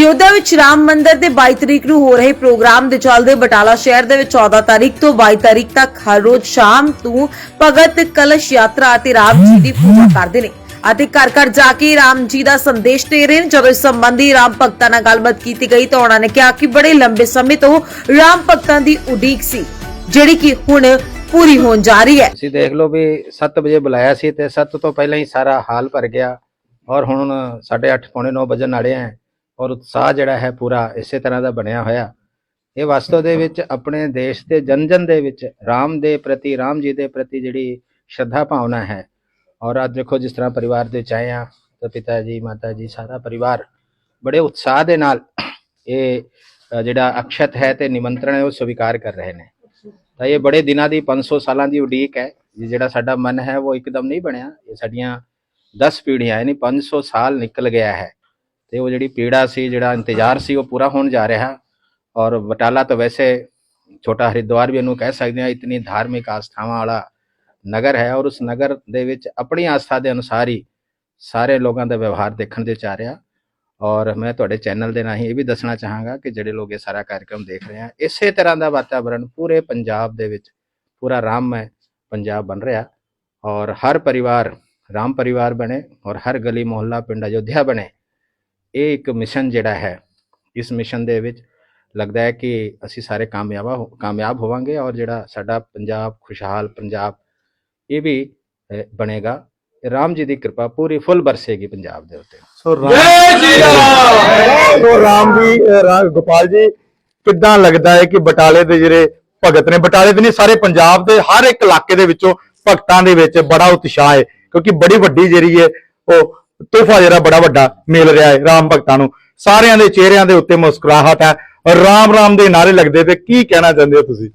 ਅਯੋਧਿਆ ਵਿੱਚ ਰਾਮ ਮੰਦਿਰ ਦੇ 22 ਤਰੀਕ ਨੂੰ ਹੋ ਰਹੇ ਪ੍ਰੋਗਰਾਮ ਦੇ ਚੱਲਦੇ ਬਟਾਲਾ ਸ਼ਹਿਰ ਦੇ ਵਿੱਚ 14 ਤਾਰੀਖ ਤੋਂ 22 ਤਾਰੀਖ ਤੱਕ ਹਰ ਰੋਜ਼ ਸ਼ਾਮ ਤੋਂ ਭਗਤ ਕਲਸ਼ ਯਾਤਰਾ ਅਤੇ ਰਾਮ ਜੀ ਦੀ ਪੂਜਾ ਕਰਦੇ ਨੇ ਅਤੇ ਘਰ ਘਰ ਜਾ ਕੇ ਰਾਮ ਜੀ ਦਾ ਸੰਦੇਸ਼ ਦੇ ਰਹੇ ਨੇ। ਜਦੋਂ ਇਸ ਸੰਬੰਧੀ ਰਾਮ ਭਗਤਾਂ ਨਾਲ ਗੱਲਬਾਤ ਕੀਤੀ ਗਈ ਤਾਂ ਉਹਨਾਂ ਨੇ ਕਿਹਾ ਕਿ ਬੜੇ ਲੰਬੇ ਸਮੇਂ ਤੋਂ ਰਾਮ ਭਗਤਾਂ ਦੀ ਉਡੀਕ ਸੀ, ਜਿਹੜੀ ਕਿ ਹੁਣ ਪੂਰੀ ਹੋਣ ਜਾ ਰਹੀ ਹੈ। ਤੁਸੀਂ ਦੇਖ ਲਓ ਵੀ 7 ਵਜੇ ਬੁਲਾਇਆ ਸੀ ਤੇ 7 ਤੋਂ ਪਹਿਲਾਂ ਹੀ ਸਾਰਾ ਹਾਲ ਭਰ ਗਿਆ ਔਰ ਹੁਣ 8:30 ਪੌਣੇ 9 ਵਜਣ ਵਾਲੇ ਆ ਔਰ ਉਤਸ਼ਾਹ ਜਿਹੜਾ ਹੈ ਪੂਰਾ ਇਸੇ ਤਰ੍ਹਾਂ ਦਾ ਬਣਿਆ ਹੋਇਆ। ਇਹ ਵਾਸਤਵ ਦੇ ਵਿੱਚ ਆਪਣੇ ਦੇਸ਼ ਦੇ ਜਨ ਜਨ ਦੇ ਵਿੱਚ ਰਾਮ ਦੇ ਪ੍ਰਤੀ, ਰਾਮ ਜੀ ਦੇ ਪ੍ਰਤੀ ਜਿਹੜੀ ਸ਼ਰਧਾ ਭਾਵਨਾ ਹੈ। ਔਰ ਅੱਜ ਦੇਖੋ ਜਿਸ ਤਰ੍ਹਾਂ ਪਰਿਵਾਰ ਦੇ ਵਿੱਚ ਆਏ ਆ ਤਾਂ ਪਿਤਾ ਜੀ, ਮਾਤਾ ਜੀ, ਸਾਰਾ ਪਰਿਵਾਰ ਬੜੇ ਉਤਸ਼ਾਹ ਦੇ ਨਾਲ ਇਹ ਜਿਹੜਾ ਅਕਸ਼ਤ ਹੈ ਤੇ ਨਿਮੰਤਰਣ ਹੈ ਉਹ ਸਵੀਕਾਰ ਕਰ ਰਹੇ ਨੇ। ਤਾਂ ਇਹ ਬੜੇ ਦਿਨਾਂ ਦੀ 500 ਸਾਲਾਂ ਦੀ ਉਡੀਕ ਹੈ। ਜਿਹੜਾ ਸਾਡਾ ਮਨ ਹੈ ਉਹ ਇੱਕਦਮ ਨਹੀਂ ਬਣਿਆ। ਇਹ ਸਾਡੀਆਂ 10 ਪੀੜ੍ਹੀਆਂ, ਯਾਨੀ 500 ਸਾਲ ਨਿਕਲ ਗਿਆ ਹੈ। ਤੇ ਉਹ ਜਿਹੜੀ ਪੀੜਾ ਸੀ, ਜਿਹੜਾ ਇੰਤਜ਼ਾਰ ਸੀ, ਉਹ ਪੂਰਾ ਹੋਣ ਜਾ ਰਿਹਾ। ਔਰ ਬਟਾਲਾ ਤਾਂ ਵੈਸੇ ਛੋਟਾ ਹਰਿਦੁਆਰ ਵੀ ਇਹਨੂੰ ਕਹਿ ਸਕਦੇ ਹਾਂ, ਇਤਨੀ ਧਾਰਮਿਕ ਆਸਥਾਵਾਂ ਵਾਲਾ ਨਗਰ ਹੈ ਔਰ ਉਸ ਨਗਰ ਦੇ ਵਿੱਚ ਆਪਣੀ ਆਸਥਾ ਦੇ ਅਨੁਸਾਰ ਹੀ ਸਾਰੇ ਲੋਕਾਂ ਦਾ ਵਿਵਹਾਰ ਦੇਖਣ ਦੇ ਚਾ ਰਿਹਾ। ਔਰ ਮੈਂ ਤੁਹਾਡੇ ਚੈਨਲ ਦੇ ਰਾਹੀਂ ਇਹ ਵੀ ਦੱਸਣਾ ਚਾਹਾਂਗਾ ਕਿ ਜਿਹੜੇ ਲੋਕ ਇਹ ਸਾਰਾ ਕਾਰਜਕ੍ਰਮ ਦੇਖ ਰਹੇ ਆ, ਇਸੇ ਤਰ੍ਹਾਂ ਦਾ ਵਾਤਾਵਰਣ ਪੂਰੇ ਪੰਜਾਬ ਦੇ ਵਿੱਚ ਪੂਰਾ ਰਾਮਮय ਪੰਜਾਬ ਬਣ ਰਿਹਾ। ਔਰ ਹਰ ਪਰਿਵਾਰ ਰਾਮ ਪਰਿਵਾਰ ਬਣੇ ਔਰ ਹਰ ਗਲੀ ਮੁਹੱਲਾ ਪਿੰਡ ਅਯੋਧਿਆ ਬਣੇ। ਇਹ ਇੱਕ ਮਿਸ਼ਨ ਜਿਹੜਾ ਹੈ ਇਸ ਮਿਸ਼ਨ ਦੇ ਵਿੱਚ ਲੱਗਦਾ ਹੈ ਕਿ ਅਸੀਂ ਸਾਰੇ ਕਾਮਯਾਬ ਕਾਮਯਾਬ ਹੋਵਾਂਗੇ ਔਰ ਜਿਹੜਾ ਸਾਡਾ ਪੰਜਾਬ ਖੁਸ਼ਹਾਲ ਪੰਜਾਬ ਇਹ ਵੀ ਬਣੇਗਾ। ਰਾਮ ਜੀ ਦੀ ਕਿਰਪਾ ਪੂਰੀ ਫੁੱਲ ਬਰਸੇਗੀ ਪੰਜਾਬ ਦੇ ਉੱਤੇ। ਸੋ ਰਾਮ ਸੋ ਰਾਮ ਜੀ ਅਹ ਰਾ- ਗੋਪਾਲ ਜੀ ਕਿੱਦਾਂ ਲੱਗਦਾ ਹੈ ਕਿ ਬਟਾਲੇ ਦੇ ਜਿਹੜੇ ਭਗਤ ਨੇ ਬਟਾਲੇ ਦੇ ਨਹੀਂ ਸਾਰੇ ਪੰਜਾਬ ਦੇ ਹਰ ਇੱਕ ਇਲਾਕੇ ਦੇ ਵਿੱਚੋਂ ਭਗਤਾਂ ਦੇ ਵਿੱਚ ਬੜਾ ਉਤਸ਼ਾਹ ਹੈ ਕਿਉਂਕਿ ਬੜੀ ਵੱਡੀ ਜਿਹੜੀ ਹੈ ਉਹ ਤੋਹਫਾ ਜਿਹੜਾ ਬੜਾ ਵੱਡਾ ਮਿਲ ਰਿਹਾ ਹੈ ਰਾਮ ਭਗਤਾਂ ਨੂੰ। ਸਾਰਿਆਂ ਦੇ ਚਿਹਰਿਆਂ ਦੇ ਉੱਤੇ ਮੁਸਕਰਾਹਟ ਹੈ। ਰਾਮ ਰਾਮ ਦੇ ਨਾਰੇ ਲੱਗਦੇ ਤੇ ਕੀ ਕਹਿਣਾ ਚਾਹੁੰਦੇ ਹੋ ਤੁਸੀਂ?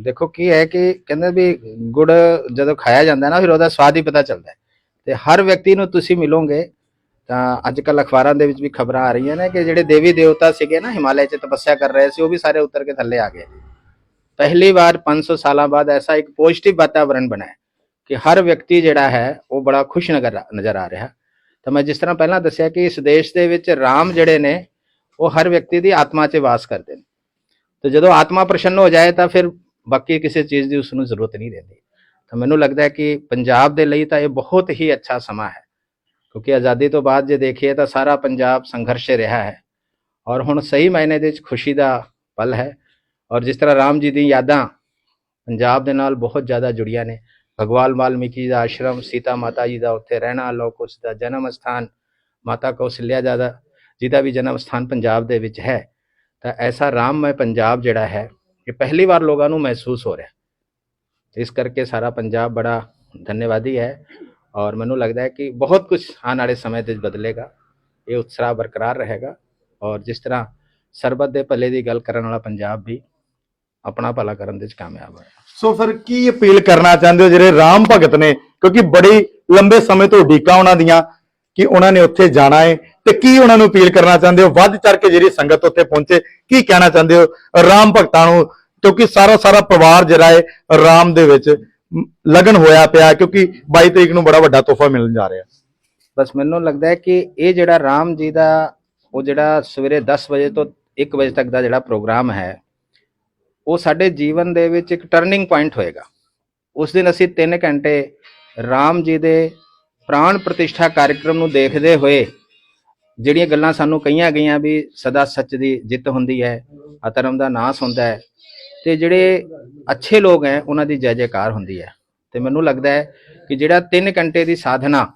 ਦੇਖੋ ਕੀ ਹੈ ਕਿ ਕਹਿੰਦੇ ਵੀ ਗੁੜ ਜਦੋਂ ਖਾਇਆ ਜਾਂਦਾ ਨਾ, ਫਿਰ ਉਹਦਾ ਸਵਾਦ ਹੀ ਪਤਾ ਚੱਲਦਾ ਹੈ। ਤੇ ਹਰ ਵਿਅਕਤੀ ਨੂੰ ਤੁਸੀਂ ਮਿਲੋਗੇ ਤਾਂ ਅੱਜ ਕੱਲ ਅਖਬਾਰਾਂ ਦੇ ਵਿੱਚ ਵੀ ਖਬਰਾਂ ਆ ਰਹੀਆਂ ਨੇ ਕਿ ਜਿਹੜੇ ਦੇਵੀ ਦੇਵਤਾ ਸੀਗੇ ਨਾ ਹਿਮਾਲय 'ਚ ਤਪੱਸਿਆ ਕਰ ਰਹੇ ਸੀ, ਉਹ ਵੀ ਸਾਰੇ ਉਤਰ ਕੇ ਥੱਲੇ ਆ ਗਏ। ਪਹਿਲੀ ਵਾਰ 500 ਸਾਲਾਂ ਬਾਅਦ ਐਸਾ ਇੱਕ ਪੋਜ਼ਿਟਿਵ ਵਾਤਾਵਰਣ ਬਣਾ ਹੈ ਕਿ ਹਰ ਵਿਅਕਤੀ ਜਿਹੜਾ ਹੈ, ਉਹ ਬੜਾ ਖੁਸ਼ ਨਜ਼ਰ ਨਜ਼ਰ ਆ ਰਿਹਾ। ਤਾਂ ਮੈਂ ਜਿਸ ਤਰ੍ਹਾਂ ਪਹਿਲਾਂ ਦੱਸਿਆ ਕਿ ਇਸ ਦੇਸ਼ ਦੇ ਵਿੱਚ ਰਾਮ ਜਿਹੜੇ ਨੇ, ਉਹ ਹਰ ਵਿਅਕਤੀ ਦੀ ਆਤਮਾ 'ਚ ਵਾਸ ਕਰਦੇ ਨੇ। ਤੇ ਜਦੋਂ ਆਤਮਾ ਪ੍ਰਸੰਨ ਹੋ ਜਾਏ ਤਾਂ ਫਿਰ ਬਾਕੀ ਕਿਸੇ ਚੀਜ਼ ਦੀ ਉਸ ਨੂੰ ਜ਼ਰੂਰਤ ਨਹੀਂ ਰਹਿੰਦੀ। ਤਾਂ ਮੈਨੂੰ ਲੱਗਦਾ ਹੈ ਕਿ ਪੰਜਾਬ ਦੇ ਲਈ ਤਾਂ ਇਹ ਬਹੁਤ ਹੀ ਅੱਛਾ ਸਮਾਂ ਹੈ। ਕਿਉਂਕਿ ਆਜ਼ਾਦੀ ਤੋਂ ਬਾਅਦ ਜੇ ਦੇਖੀਏ ਤਾਂ ਸਾਰਾ ਪੰਜਾਬ ਸੰਘਰਸ਼ ਰਿਹਾ ਹੈ। ਔਰ ਹੁਣ ਸਹੀ ਮਾਇਨੇ ਦੇ ਵਿੱਚ ਖੁਸ਼ੀ ਦਾ ਪਲ ਹੈ। ਔਰ ਜਿਸ ਤਰ੍ਹਾਂ ਰਾਮ ਜੀ ਦੀ ਯਾਦਾਂ ਪੰਜਾਬ ਦੇ ਨਾਲ ਬਹੁਤ ਜ਼ਿਆਦਾ ਜੁੜੀਆਂ ਨੇ ਭਗਵਾਨ ਵਾਲਮੀਕੀ ਜੀ ਦਾ ਆਸ਼ਰਮ ਸੀਤਾ ਮਾਤਾ ਜੀ ਦਾ ਉੱਥੇ ਰਹਿਣਾ ਲੋਕ ਉਸ ਦਾ ਜਨਮ ਸਥਾਨ ਮਾਤਾ ਕੌਸ਼ਲਿਆ ਜੀ ਦਾ ਜਿਹਦਾ ਵੀ ਜਨਮ ਸਥਾਨ ਪੰਜਾਬ ਦੇ ਵਿੱਚ ਹੈ ਤਾਂ ਐਸਾ ਰਾਮਮय ਪੰਜਾਬ ਜਿਹੜਾ ਹੈ ਇਹ ਪਹਿਲੀ ਵਾਰ ਲੋਕਾਂ ਨੂੰ ਮਹਿਸੂਸ ਹੋ ਰਿਹਾ ਇਸ ਕਰਕੇ ਸਾਰਾ ਪੰਜਾਬ ਬੜਾ ਧੰਨਵਾਦੀ ਹੈ ਔਰ ਮੈਨੂੰ ਲੱਗਦਾ ਹੈ ਕਿ ਬਹੁਤ ਕੁਝ ਆਉਣ ਵਾਲੇ ਸਮੇਂ ਦੇ ਬਦਲੇਗਾ ਇਹ ਉਤਸ਼ਾਹ ਬਰਕਰਾਰ ਰਹੇਗਾ ਔਰ ਜਿਸ ਤਰ੍ਹਾਂ ਸਰਬੱਤ ਦੇ ਭਲੇ ਦੀ ਗੱਲ ਕਰਨ ਵਾਲਾ ਪੰਜਾਬ ਵੀ ਆਪਣਾ ਭਲਾ ਕਰਨ ਦੇ ਵਿੱਚ ਕਾਮਯਾਬ ਹੋਇਆ ਸੋ ਫਿਰ ਕੀ ਅਪੀਲ ਕਰਨਾ ਚਾਹੁੰਦੇ ਹੋ ਜਿਹੜੇ ਰਾਮ ਭਗਤ ਨੇ? ਕਿਉਂਕਿ ਬੜੀ ਲੰਬੇ ਸਮੇਂ ਤੋਂ ਉਡੀਕਾਂ ਉਹਨਾਂ ਦੀਆਂ ਕਿ ਉਹਨਾਂ ਨੇ ਉੱਥੇ ਜਾਣਾ ਹੈ ਤੇ ਕੀ ਉਹਨਾਂ ਨੂੰ ਅਪੀਲ ਕਰਨਾ ਚਾਹੁੰਦੇ ਹੋ? ਵੱਧ ਚੜ ਕੇ ਜਿਹੜੀ ਸੰਗਤ ਉੱਥੇ ਪਹੁੰਚੇ, ਕੀ ਕਹਿਣਾ ਚਾਹੁੰਦੇ ਹੋ ਰਾਮ ਭਗਤਾਂ ਨੂੰ? ਕਿਉਂਕਿ ਸਾਰਾ ਸਾਰਾ ਪਰਿਵਾਰ ਜਿਹੜਾ ਹੈ ਰਾਮ ਦੇ ਵਿੱਚ ਲਗਨ ਹੋਇਆ ਪਿਆ, ਕਿਉਂਕਿ 22 ਤਰੀਕ ਨੂੰ ਬੜਾ ਵੱਡਾ ਤੋਹਫਾ ਮਿਲਣ ਜਾ ਰਿਹਾ। ਬਸ ਮੈਨੂੰ ਲੱਗਦਾ ਹੈ ਕਿ ਇਹ ਜਿਹੜਾ ਰਾਮ ਜੀ ਦਾ, ਉਹ ਜਿਹੜਾ ਸਵੇਰੇ 10 ਵਜੇ ਤੋਂ 1 ਵਜੇ ਤੱਕ ਦਾ ਜਿਹੜਾ ਪ੍ਰੋਗਰਾਮ ਹੈ ਉਹ ਸਾਡੇ ਜੀਵਨ ਦੇ ਵਿੱਚ ਇੱਕ ਟਰਨਿੰਗ ਪੁਆਇੰਟ ਹੋਏਗਾ। ਉਸ ਦਿਨ ਅਸੀਂ 3 ਘੰਟੇ ਰਾਮ ਜੀ ਦੇ ਪ੍ਰਾਣ ਪ੍ਰਤਿਸ਼ਠਾ ਕਾਰਜਕ੍ਰਮ ਨੂੰ ਦੇਖਦੇ ਹੋਏ ਜਿਹੜੀਆਂ ਗੱਲਾਂ ਸਾਨੂੰ ਕਹੀਆਂ ਗਈਆਂ ਵੀ ਸਦਾ ਸੱਚ ਦੀ ਜਿੱਤ ਹੁੰਦੀ ਹੈ, ਅਧਰਮ ਦਾ ਨਾਸ ਹੁੰਦਾ ਹੈ, ਤੇ ਜਿਹੜੇ ਅੱਛੇ ਲੋਕ ਹੈ, ਉਹਨਾਂ ਦੀ ਜੈ ਜੈਕਾਰ ਹੁੰਦੀ ਹੈ। ਤੇ ਮੈਨੂੰ ਲੱਗਦਾ ਹੈ ਕਿ ਜਿਹੜਾ 3 ਘੰਟੇ ਦੀ ਸਾਧਨਾ,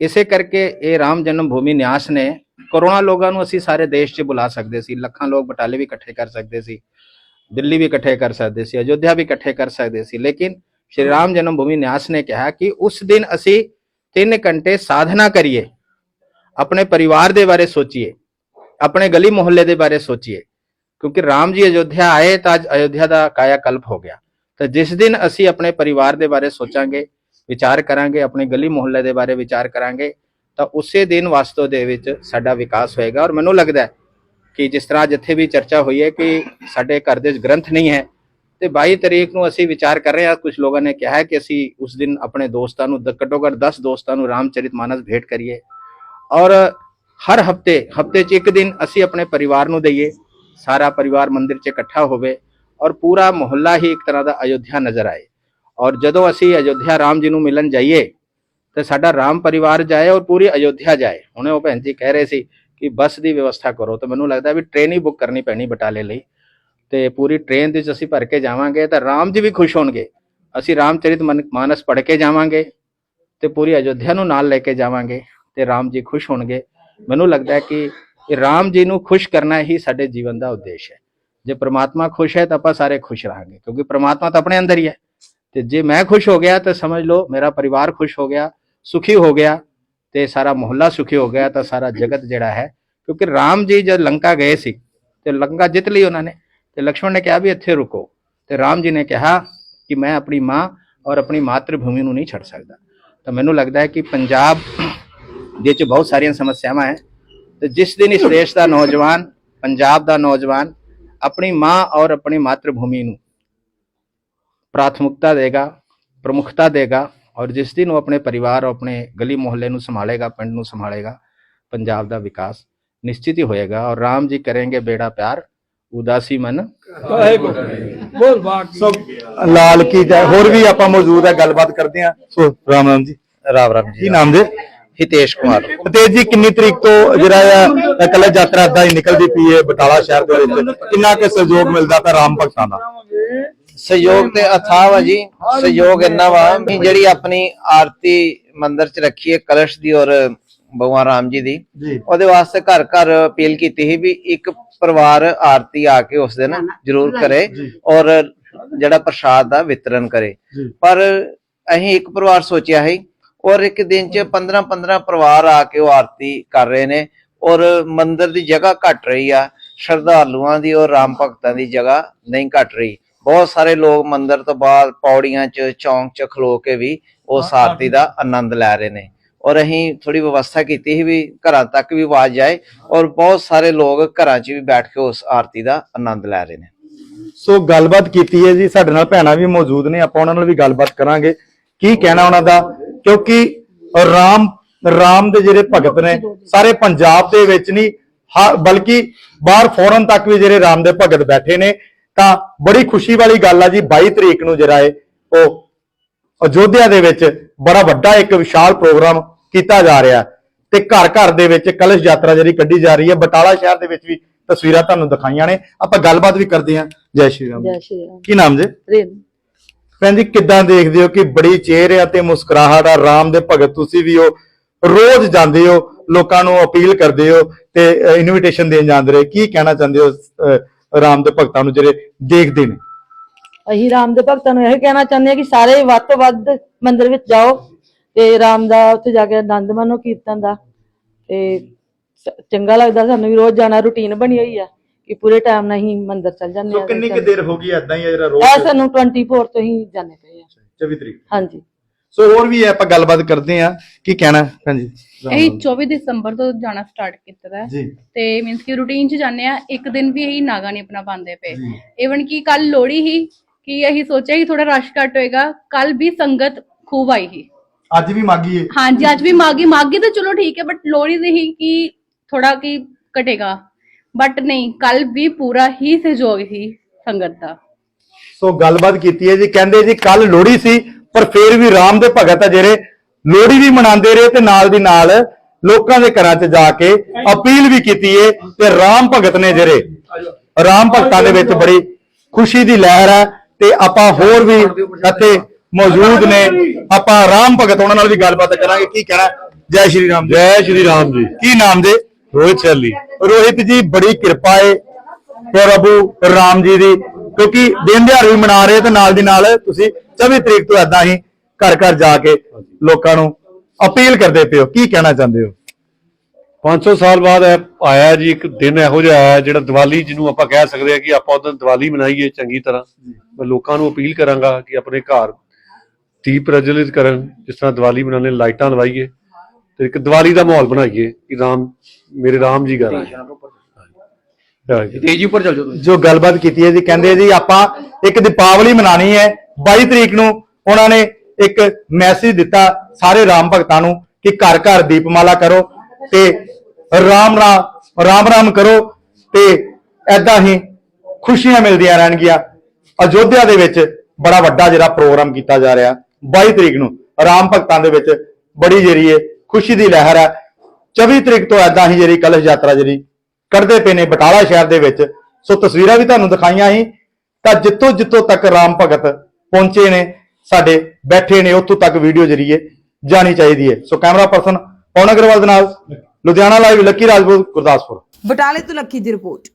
ਇਸੇ ਕਰਕੇ ਇਹ ਰਾਮ ਜਨਮ ਭੂਮੀ ਨਿਆਸ ਨੇ ਕਰੋਨਾ ਲੋਕਾਂ ਨੂੰ ਅਸੀਂ ਸਾਰੇ ਦੇਸ਼ 'ਚ ਬੁਲਾ ਸਕਦੇ ਸੀ, ਲੱਖਾਂ ਲੋਕ ਬਟਾਲੇ ਵੀ ਇਕੱਠੇ ਕਰ ਸਕਦੇ ਸੀ। ਦਿੱਲੀ ਵੀ ਇਕੱਠੇ ਕਰ ਸਕਦੇ ਸੀ, ਅਯੋਧਿਆ ਵੀ ਇਕੱਠੇ ਕਰ ਸਕਦੇ ਸੀ, ਲੇਕਿਨ ਸ਼੍ਰੀ ਰਾਮ ਜਨਮ ਭੂਮੀ ਨਿਆਸ ਨੇ ਕਿਹਾ ਕਿ ਉਸ ਦਿਨ ਅਸੀਂ 3 ਘੰਟੇ ਸਾਧਨਾ ਕਰੀਏ, ਆਪਣੇ ਪਰਿਵਾਰ ਦੇ ਬਾਰੇ ਸੋਚੀਏ, ਆਪਣੇ ਗਲੀ ਮੁਹੱਲੇ ਦੇ ਬਾਰੇ ਸੋਚੀਏ, ਕਿਉਂਕਿ ਰਾਮ ਜੀ ਅਯੋਧਿਆ ਆਏ ਤਾਂ ਅੱਜ ਅਯੋਧਿਆ ਦਾ ਕਾਇਆ ਕਲਪ ਹੋ ਗਿਆ। ਤਾਂ ਜਿਸ ਦਿਨ ਅਸੀਂ ਆਪਣੇ ਪਰਿਵਾਰ ਦੇ ਬਾਰੇ ਸੋਚਾਂਗੇ, ਵਿਚਾਰ ਕਰਾਂਗੇ, ਆਪਣੇ ਗਲੀ ਮੁਹੱਲੇ ਦੇ ਬਾਰੇ ਵਿਚਾਰ ਕਰਾਂਗੇ, ਤਾਂ ਉਸੇ ਦਿਨ ਵਾਸਤਵ ਦੇ ਵਿੱਚ ਸਾਡਾ ਵਿਕਾਸ ਹੋਏਗਾ ਔਰ ਮੈਨੂੰ ਲੱਗਦਾ ਹੈ ਕਿ ਜਿਸ ਤਰ੍ਹਾਂ ਜਿੱਥੇ ਵੀ ਚਰਚਾ ਹੋਈ ਹੈ ਕਿ ਸਾਡੇ ਘਰ ਦੇ ਗ੍ਰੰਥ ਨਹੀਂ ਹੈ, ਤੇ 22 ਤਰੀਕ ਨੂੰ ਅਸੀਂ ਵਿਚਾਰ ਕਰ ਰਹੇ ਹਾਂ ਕੁਝ ਲੋਕਾਂ ਨੇ ਕਿਹਾ ਹੈ ਕਿ ਅਸੀਂ ਉਸ ਦਿਨ ਆਪਣੇ ਦੋਸਤਾਂ ਨੂੰ ਘੱਟੋ ਘੱਟ 10 ਦੋਸਤਾਂ ਨੂੰ ਰਾਮਚਰਿਤ ਮਾਨਸ ਭੇਟ ਕਰੀਏ ਔਰ ਹਰ ਹਫ਼ਤੇ ਹਫ਼ਤੇ 'ਚ ਇੱਕ ਦਿਨ ਅਸੀਂ ਆਪਣੇ ਪਰਿਵਾਰ ਨੂੰ ਦਈਏ, ਸਾਰਾ ਪਰਿਵਾਰ ਮੰਦਿਰ 'ਚ ਇਕੱਠਾ ਹੋਵੇ ਔਰ ਪੂਰਾ ਮੁਹੱਲਾ ਹੀ ਇੱਕ ਤਰ੍ਹਾਂ ਦਾ ਅਯੋਧਿਆ ਨਜ਼ਰ ਆਏ ਔਰ ਜਦੋਂ ਅਸੀਂ ਅਯੋਧਿਆ ਰਾਮ ਜੀ ਨੂੰ ਮਿਲਣ ਜਾਈਏ, ਤੇ ਸਾਡਾ ਰਾਮ ਪਰਿਵਾਰ ਜਾਏ ਔਰ ਪੂਰੀ ਅਯੋਧਿਆ ਜਾਏ। ਹੁਣੇ ਉਹ ਭੈਣ ਜੀ ਕਹਿ ਰਹੇ ਸੀ ਕਿ ਬੱਸ ਦੀ ਵਿਵਸਥਾ ਕਰੋ ਤਾਂ ਮੈਨੂੰ ਲੱਗਦਾ ਵੀ ਟ੍ਰੇਨ ਹੀ ਬੁੱਕ ਕਰਨੀ ਪੈਣੀ ਬਟਾਲੇ ਲਈ। ਤੇ ਪੂਰੀ ਟ੍ਰੇਨ ਦੇ ਵਿੱਚ ਅਸੀਂ ਭਰ ਕੇ ਜਾਵਾਂਗੇ ਤਾਂ ਰਾਮ ਜੀ ਵੀ ਖੁਸ਼ ਹੋਣਗੇ। ਅਸੀਂ ਰਾਮਚਰਿਤ ਮਨ- ਮਾਨਸ ਪੜ੍ਹ ਕੇ ਜਾਵਾਂਗੇ ਤੇ ਪੂਰੀ ਅਯੋਧਿਆ ਨੂੰ ਨਾਲ ਲੈ ਕੇ ਜਾਵਾਂਗੇ ਤੇ ਰਾਮ ਜੀ ਖੁਸ਼ ਹੋਣਗੇ। ਮੈਨੂੰ ਲੱਗਦਾ ਹੈ ਕਿ ਰਾਮ ਜੀ ਨੂੰ ਖੁਸ਼ ਕਰਨਾ ਹੀ ਸਾਡੇ ਜੀਵਨ ਦਾ ਉਦੇਸ਼ ਹੈ। ਜੇ ਪ੍ਰਮਾਤਮਾ ਖੁਸ਼ ਹੈ ਤਾਂ ਆਪਾਂ ਸਾਰੇ ਖੁਸ਼ ਰਹਾਂਗੇ, ਕਿਉਂਕਿ ਪ੍ਰਮਾਤਮਾ ਤਾਂ ਆਪਣੇ ਅੰਦਰ ਹੀ ਹੈ। ਤੇ ਜੇ ਮੈਂ ਖੁਸ਼ ਹੋ ਗਿਆ ਤਾਂ ਸਮਝ ਲਓ ਮੇਰਾ ਪਰਿਵਾਰ ਖੁਸ਼ ਹੋ ਗਿਆ, ਸੁਖੀ ਹੋ ਗਿਆ ਤੇ ਸਾਰਾ ਮੁਹੱਲਾ ਸੁਖੀ ਹੋ ਗਿਆ ਤਾਂ ਸਾਰਾ ਜਗਤ ਜਿਹੜਾ ਹੈ, ਕਿਉਂਕਿ ਰਾਮ ਜੀ ਜਦ ਲੰਕਾ ਗਏ ਸੀ, ਤੇ ਲੰਕਾ ਜਿੱਤ ਲਈ ਉਹਨਾਂ ਨੇ, ਤੇ ਲਕਸ਼ਮਣ ਨੇ ਕਿਹਾ ਵੀ ਇੱਥੇ ਰੁਕੋ, ਤੇ ਰਾਮ ਜੀ ਨੇ ਕਿਹਾ ਕਿ ਮੈਂ ਆਪਣੀ ਮਾਂ ਔਰ ਆਪਣੀ ਮਾਤਰ ਭੂਮੀ ਨੂੰ ਨਹੀਂ ਛੱਡ ਸਕਦਾ। ਤਾਂ ਮੈਨੂੰ ਲੱਗਦਾ ਹੈ ਕਿ ਪੰਜਾਬ ਦੇ ਵਿੱਚ ਬਹੁਤ ਸਾਰੀਆਂ ਸਮੱਸਿਆਵਾਂ ਹੈ, ਤੇ ਜਿਸ ਦਿਨ ਇਸ ਦੇਸ਼ ਦਾ ਨੌਜਵਾਨ, ਪੰਜਾਬ ਦਾ ਨੌਜਵਾਨ ਆਪਣੀ ਮਾਂ ਔਰ ਆਪਣੀ ਮਾਤਰ ਭੂਮੀ ਨੂੰ ਪ੍ਰਾਥਮਿਕਤਾ ਦੇਗਾ, ਪ੍ਰਮੁਖਤਾ ਦੇਗਾ ਔਰ ਜਿਸ ਦਿਨ ਉਹ ਆਪਣੇ ਪਰਿਵਾਰ ਔਰ ਆਪਣੇ ਗਲੀ ਮੁਹੱਲੇ ਨੂੰ ਸੰਭਾਲੇਗਾ ਪਿੰਡ ਨੂੰ ਸੰਭਾਲੇਗਾ ਪੰਜਾਬ ਦਾ ਵਿਕਾਸ ਨਿਸ਼ਚਿਤ ਹੀ ਹੋਏਗਾ ਔਰ ਰਾਮ ਜੀ ਕਰਨਗੇ ਬੇੜਾ ਪਿਆਰ ਉਦਾਸੀ ਮਨ ਬੋਲ ਬਾਕੀ ਸਭ ਲਾਲ ਕੀ ਜੈ। ਹੋਰ ਵੀ ਆਪਾਂ ਮੌਜੂਦ ਹੈ ਗੱਲਬਾਤ ਕਰਦੇ ਆ ਸੋ ਰਾਮ ਰਾਮ ਜੀ। ਰਾਮ ਰਾਮ ਜੀ। ਕੀ ਨਾਮ ਦੇ ਹਿਤੇਸ਼ ਕੁਮਾਰ। ਤੇ ਜੀ ਕਿੰਨੀ ਤਰੀਕ ਤੋਂ ਜਿਹੜਾ ਆ ਕਲਸ਼ ਯਾਤਰਾ ਏਦਾਂ ਹੀ ਨਿਕਲਦੀ ਪਈ ਹੈ ਬਟਾਲਾ ਸ਼ਹਿਰ ਦੇ ਵਿੱਚ। ਕਿੰਨਾ ਕੁ ਸਹਿਯੋਗ ਮਿਲਦਾ ਤਾਂ ਰਾਮ ਭਗਤਾਂ ਦਾ? ਸਹਿਯੋਗ ਤੇ ਅਥਾਹ ਵਾ ਜੀ। ਸਹਿਯੋਗ ਇੰਨਾ ਵਾ ਕਿ ਜਿਹੜੀ ਆਪਣੀ ਆਰਤੀ ਮੰਦਿਰ ਚ ਰੱਖੀ ਹੈ ਕਲਸ਼ ਦੀ ਔਰ ਭਗਵਾਨ ਰਾਮ ਜੀ ਦੀ ਜੀ। ਉਹਦੇ ਵਾਸਤੇ ਘਰ ਘਰ ਅਪੀਲ ਕੀਤੀ ਸੀ ਵੀ ਇੱਕ ਪਰਿਵਾਰ ਆਰਤੀ ਆ ਕੇ ਉਸ ਦਿਨ ਜ਼ਰੂਰ ਕਰੇ ਔਰ ਜਿਹੜਾ ਪ੍ਰਸ਼ਾਦ ਦਾ ਵਿਤਰਨ ਕਰੇ। ਪਰ ਅਸੀਂ ਇੱਕ ਪਰਿਵਾਰ ਸੋਚਿਆ ਹੈ ਔਰ ਇੱਕ ਦਿਨ ਚ 15 15 ਪਰਿਵਾਰ ਆ ਕੇ ਉਹ ਆਰਤੀ ਕਰ ਰਹੇ ਨੇ ਔਰ ਮੰਦਿਰ ਦੀ ਜਗ੍ਹਾ ਘਟ ਰਹੀ ਆ ਸ਼ਰਧਾਲੂਆਂ ਦੀ ਔਰ ਰਾਮ ਭਗਤਾਂ ਦੀ ਜਗ੍ਹਾ ਨਹੀਂ ਘਟ ਰਹੀ। ਬਹੁਤ ਸਾਰੇ ਲੋਕ ਮੰਦਿਰ ਤੋਂ ਬਾਅਦ ਪੌੜੀਆਂ 'ਚ ਚੌਂਕ 'ਚ ਖਲੋ ਕੇ ਵੀ ਉਸ ਆਰਤੀ ਦਾ ਆਨੰਦ ਲੈ ਰਹੇ ਨੇ। ਔਰ ਅਸੀਂ ਥੋੜੀ ਵਿਵਸਥਾ ਕੀਤੀ ਸੀ ਵੀ ਘਰਾਂ ਤੱਕ ਵੀ ਆਵਾਜ਼ ਜਾਏ ਔਰ ਬਹੁਤ ਸਾਰੇ ਲੋਕ ਘਰਾਂ 'ਚ ਵੀ ਬੈਠ ਕੇ ਉਸ ਆਰਤੀ ਦਾ ਆਨੰਦ ਲੈ ਰਹੇ ਨੇ। ਸੋ ਗੱਲਬਾਤ ਕੀਤੀ ਹੈ ਜੀ ਸਾਡੇ ਨਾਲ ਭੈਣਾਂ ਵੀ ਮੌਜੂਦ ਨੇ ਆਪਾਂ ਉਹਨਾਂ ਨਾਲ ਵੀ ਗੱਲਬਾਤ ਕਰਾਂਗੇ। ਕੀ ਕਹਿਣਾ ਉਹਨਾਂ ਦਾ? ਕਿਉਂਕਿ ਰਾਮ ਰਾਮ ਦੇ ਜਿਹੜੇ ਭਗਤ ਨੇ ਸਾਰੇ ਪੰਜਾਬ ਦੇ ਵਿੱਚ ਨਹੀਂ ਬਲਕਿ ਬਾਹਰ ਫੋਰਨ ਤੱਕ ਵੀ ਜਿਹੜੇ ਰਾਮ ਦੇ ਭਗਤ ਬੈਠੇ ਨੇ ਤਾਂ ਬੜੀ ਖੁਸ਼ੀ ਵਾਲੀ ਗੱਲ ਆ ਜੀ 22 ਤਰੀਕ ਨੂੰ ਜਿਹੜਾ ਹੈ ਉਹ ਅਯੋਧਿਆ ਦੇ ਵਿੱਚ ਬੜਾ ਵੱਡਾ ਇੱਕ ਵਿਸ਼ਾਲ ਪ੍ਰੋਗਰਾਮ ਕੀਤਾ ਜਾ ਰਿਹਾ ਤੇ ਘਰ ਘਰ ਦੇ ਵਿੱਚ ਕਲਸ਼ ਯਾਤਰਾ ਜਿਹੜੀ ਕੱਢੀ ਜਾ ਰਹੀ ਹੈ ਬਟਾਲਾ ਸ਼ਹਿਰ ਦੇ ਵਿੱਚ ਵੀ ਤਸਵੀਰਾਂ ਤੁਹਾਨੂੰ ਦਿਖਾਈਆਂ ਨੇ। ਆਪਾਂ ਗੱਲਬਾਤ ਵੀ ਕਰਦੇ ਹਾਂ। ਜੈ ਸ਼੍ਰੀ ਰਾਮ ਜੈ ਸ਼੍ਰੀ ਰਾਮ। ਕੀ ਨਾਮ ਜੀ? ਰੇਨ। ਭੈਣ ਜੀ, ਕਿੱਦਾਂ ਦੇਖਦੇ ਹੋ ਕਿ ਬੜੀ ਚਿਹਰੇ ਆ ਮੁਸਕਰਾਹਟ ਆ? ਰਾਮ ਦੇ ਭਗਤ ਤੁਸੀਂ ਵੀ ਹੋ ਰੋਜ਼ ਜਾਂਦੇ ਹੋ, ਲੋਕਾਂ ਨੂੰ ਅਪੀਲ ਕਰਦੇ ਹੋ ਤੇ ਇਨਵੀਟੇਸ਼ਨ ਦੇਣ ਜਾਂਦੇ ਰਹੇ। ਕੀ ਕਹਿਣਾ ਚਾਹੁੰਦੇ ਹੋ ਰਾਮ ਦੇ ਭਗਤਾਂ ਨੂੰ ਜਿਹੜੇ ਦੇਖਦੇ ਨੇ? ਅਸੀਂ ਰਾਮ ਦੇ ਭਗਤਾਂ ਨੂੰ ਇਹ ਕਹਿਣਾ ਚਾਹੁੰਦੇ ਹਾਂ ਕਿ ਸਾਰੇ ਵੱਧ ਤੋਂ ਵੱਧ ਮੰਦਿਰ ਵਿੱਚ ਜਾਓ ਤੇ ਰਾਮ ਦਾ ਉੱਥੇ ਜਾ ਕੇ ਆਨੰਦ ਮਾਣੋ, ਕੀਰਤਨ ਦਾ। ਤੇ ਚੰਗਾ ਲੱਗਦਾ ਸਾਨੂੰ ਵੀ ਰੋਜ਼ ਜਾਣਾ, ਰੁਟੀਨ ਬਣੀ ਹੋਈ ਆ। ਕਿ ਪੂਰੇ ਟਾਈਮ ਨਾਲ ਹੀ ਮੰਦਿਰ ਚੱਲ ਜਾਂਦੇ ਆ ਕਿੰਨੀ ਕਿ ਦੇਰ ਹੋ ਗਈ ਐਦਾਂ ਹੀ ਆ ਜਿਹੜਾ ਇਹ ਸਾਨੂੰ 24 ਤੋਂ ਹੀ ਜਾਣੇ ਪਏ ਆ। 24 ਤਰੀਕ। ਹਾਂਜੀ। ਸੋ ਹੋਰ ਵੀ ਆਪਾਂ ਗੱਲਬਾਤ ਕਰਦੇ ਆ ਕੀ ਕਹਿਣਾ ਭੈਣ ਜੀ? ਰਾਮ ਅਸੀਂ ਰਾਮ। 24 ਦਸੰਬਰ ਤੋਂ ਜਾਣਾ ਸਟਾਰਟ ਕੀਤਾ ਦਾ। ਹੈ। ਜੀ। ਤੇ ਮੀਨਸ ਕਿ ਰੂਟੀਨ ਚ ਜਾਂਦੇ ਆ ਇੱਕ ਦਿਨ ਵੀ ਅਸੀਂ ਨਾਗਾ ਨਹੀਂ ਆਪਣਾ ਪਾਉਂਦੇ ਪਏ। ਇਵਨ ਕਿ ਕੱਲ ਲੋੜੀ ਹੀ ਕਿ ਅਸੀਂ ਸੋਚਿਆ ਕਿ ਥੋੜਾ ਰਸ਼ ਘੱਟ ਹੋਏਗਾ। ਕੱਲ ਵੀ ਸੰਗਤ ਖੂਬ ਆਈ ਹੀ ਅੱਜ ਵੀ ਮਾਗੀ ਹੈ ਹਾਂਜੀ ਅੱਜ ਵੀ ਮਾਗੀ। ਮਾਗੀ ਤਾਂ ਚਲੋ ਠੀਕ ਹੈ ਬਟ ਲੋੜੀ ਦੇ ਹੀ ਕਿ ਥੋੜਾ ਕਿ ਘਟੇਗਾ। ਬਟ ਨਹੀਂ ਕੱਲ ਵੀ ਪੂਰਾ ਹੀ ਸਹਿਯੋਗ ਹੀ ਸੰਗਤ ਦਾ। ਸੋ ਗੱਲਬਾਤ ਕੀਤੀ ਹੈ ਜੀ ਕਹਿੰਦੇ ਜੀ ਕੱਲ ਲੋਹੜੀ ਸੀ ਪਰ ਫੇਰ ਵੀ ਰਾਮ ਦੇ ਭਗਤ ਆ ਜਿਹੜੇ ਲੋਹੜੀ ਵੀ ਮਨਾਉਂਦੇ ਰਹੇ ਤੇ ਨਾਲ ਦੀ ਨਾਲ ਲੋਕਾਂ ਦੇ ਘਰਾਂ 'ਚ ਜਾ ਕੇ ਅਪੀਲ ਵੀ ਕੀਤੀ ਹੈ ਤੇ ਰਾਮ ਭਗਤ ਨੇ ਜਿਹੜੇ ਰਾਮ ਭਗਤਾਂ ਦੇ ਵਿੱਚ ਬੜੀ ਖੁਸ਼ੀ ਦੀ ਲਹਿਰ ਹੈ ਤੇ ਆਪਾਂ ਹੋਰ ਵੀ ਇੱਥੇ ਮੌਜੂਦ ਨੇ। ਆਪਾਂ ਰਾਮ ਭਗਤ ਉਹਨਾਂ ਨਾਲ ਵੀ ਗੱਲਬਾਤ ਕਰਾਂਗੇ ਕੀ ਕਹਿਣਾ? ਜੈ ਸ਼੍ਰੀ ਰਾਮ ਜੈ ਸ਼੍ਰੀ ਰਾਮ ਜੀ। ਕੀ ਨਾਮ ਜੀ? ਰੋਹਿਤ ਸ਼ੈਲੀ। ਰੋਹਿਤ ਜੀ, ਬੜੀ ਕਿਰਪਾ ਏ। ਪ੍ਰਭੂ ਰਾਮ ਜੀ ਦੀ, ਕਿਉਂਕਿ ਦਿਨ ਦਿਹਾੜੇ ਵੀ ਮਨਾ ਰਹੇ ਤੇ ਨਾਲ ਦੀ ਨਾਲ ਤੁਸੀਂ 24 ਤਰੀਕ ਤੋਂ ਏਦਾਂ ਹੀ ਘਰ ਘਰ ਜਾ ਕੇ ਲੋਕਾਂ ਨੂੰ ਅਪੀਲ ਕਰਦੇ ਪਿਓ ਕੀ ਕਹਿਣਾ ਚਾਹੁੰਦੇ ਹੋ? 500 ਸਾਲ ਬਾਅਦ ਆਇਆ ਜੀ, ਇੱਕ ਦਿਨ ਇਹੋ ਜਿਹਾ ਆਇਆ ਜਿਹੜਾ ਦੀਵਾਲੀ ਜਿਹਨੂੰ ਆਪਾਂ ਕਹਿ ਸਕਦੇ ਆ ਕਿ ਆਪਾਂ ਉਹਦੋਂ ਦੀਵਾਲੀ ਮਨਾਈਏ ਚੰਗੀ ਤਰ੍ਹਾਂ। ਮੈਂ ਲੋਕਾਂ ਨੂੰ ਅਪੀਲ ਕਰਾਂਗਾ ਕਿ ਆਪਣੇ ਘਰ ਦੀਪ ਪ੍ਰਜਵਲਿਤ ਕਰਨ, ਜਿਸ ਤਰ੍ਹਾਂ ਦੀਵਾਲੀ ਮਨਾਉਣੇ ਲਾਈਟਾਂ ਲਵਾਈਏ। ਤੇ ਇੱਕ ਦੀਵਾਲੀ ਦਾ ਮਾਹੌਲ ਬਣਾਈਏ ਕਿ ਰਾਮ ਮੇਰੇ ਰਾਮ ਜੀ ਘਰ ਆਏ ਹਾਂਜੀ। ਜੋ ਗੱਲਬਾਤ ਕੀਤੀ ਹੈ ਜੀ ਕਹਿੰਦੇ ਜੀ ਆਪਾਂ ਇੱਕ ਦੀਪਾਵਲੀ ਮਨਾਣੀ ਹੈ 22 ਤਰੀਕ ਨੂੰ। ਉਹਨਾਂ ਨੇ ਇੱਕ ਮੈਸੇਜ ਦਿੱਤਾ ਸਾਰੇ ਰਾਮ ਭਗਤਾਂ ਨੂੰ ਕਿ ਘਰ ਘਰ ਦੀਪਮਾਲਾ ਕਰੋ ਤੇ ਰਾਮ ਰਾਮ ਰਾਮ ਰਾਮ ਕਰੋ ਤੇ ਐਦਾਂ ਹੀ ਖੁਸ਼ੀਆਂ ਮਿਲਦੀਆਂ ਰਹਿਣਗੀਆਂ। ਅਯੋਧਿਆ ਦੇ ਵਿੱਚ ਬੜਾ ਵੱਡਾ ਜਿਹੜਾ ਪ੍ਰੋਗਰਾਮ ਕੀਤਾ ਜਾ ਰਿਹਾ 22 ਤਰੀਕ ਨੂੰ। ਰਾਮ ਭਗਤਾਂ ਦੇ ਵਿੱਚ ਬੜੀ ਜਿਹੜੀ ਹੈ ਖੁਸ਼ੀ ਦੀ ਲਹਿਰ ਹੈ। 24 ਤਰੀਕ ਤੋਂ ਐਦਾਂ ਹੀ ਜਿਹੜੀ ਕਲਸ਼ ਯਾਤਰਾ ਜਿਹੜੀ ਕੱਢਦੇ ਪਏ ਨੇ ਬਟਾਲਾ ਸ਼ਹਿਰ ਦੇ ਵਿੱਚ। ਸੋ ਤਸਵੀਰਾਂ ਵੀ ਤੁਹਾਨੂੰ ਦਿਖਾਈਆਂ ਸੀ। ਤਾਂ ਜਿੱਥੋਂ ਜਿੱਥੋਂ ਤੱਕ ਰਾਮ ਭਗਤ ਪਹੁੰਚੇ ਨੇ, ਸਾਡੇ ਬੈਠੇ ਨੇ, ਉੱਥੋਂ ਤੱਕ ਵੀਡੀਓ ਜਰੀਏ ਜਾਣੀ ਚਾਹੀਦੀ ਹੈ। ਸੋ ਕੈਮਰਾ ਪਰਸਨ ਪੌਣ ਅਗਰਵਾਲ ਦੇ ਨਾਲ, ਲੁਧਿਆਣਾ ਲਾਈਵ, ਲੱਕੀ ਰਾਜਪੂਤ, ਗੁਰਦਾਸਪੁਰ। ਬਟਾਲੇ ਤੋਂ ਲੱਕੀ ਦੀ ਰਿਪੋਰਟ।